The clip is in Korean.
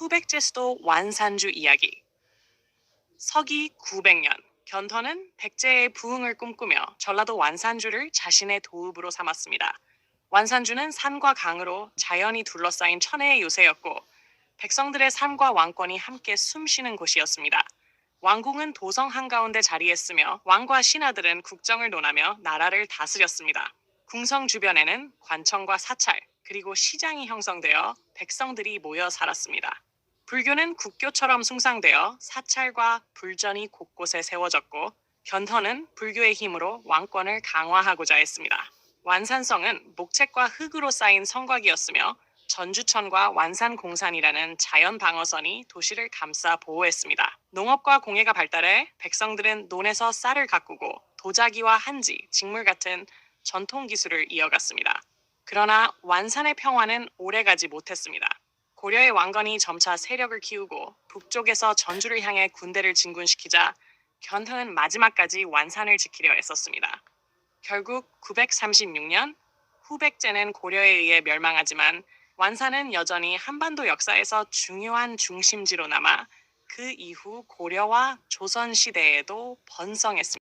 후백제 수도 완산주 이야기. 서기 900년 견터는 백제의 부흥을 꿈꾸며 전라도 완산주를 자신의 도읍으로 삼았습니다. 완산주는 산과 강으로 자연이 둘러싸인 천혜의 요새였고 백성들의 삶과 왕권이 함께 숨쉬는 곳이었습니다. 왕궁은 도성 한가운데 자리했으며 왕과 신하들은 국정을 논하며 나라를 다스렸습니다. 궁성 주변에는 관청과 사찰 그리고 시장이 형성되어 백성들이 모여 살았습니다. 불교는 국교처럼 숭상되어 사찰과 불전이 곳곳에 세워졌고 견터는 불교의 힘으로 왕권을 강화하고자 했습니다. 완산성은 목책과 흙으로 쌓인 성곽이었으며 전주천과 완산공산이라는 자연 방어선이 도시를 감싸 보호했습니다. 농업과 공예가 발달해 백성들은 논에서 쌀을 가꾸고 도자기와 한지, 직물 같은 전통 기술을 이어갔습니다. 그러나 완산의 평화는 오래가지 못했습니다. 고려의 왕건이 점차 세력을 키우고 북쪽에서 전주를 향해 군대를 진군시키자 견터는 마지막까지 완산을 지키려 애썼습니다. 결국 936년 후백제는 고려에 의해 멸망하지만 완산은 여전히 한반도 역사에서 중요한 중심지로 남아 그 이후 고려와 조선 시대에도 번성했습니다.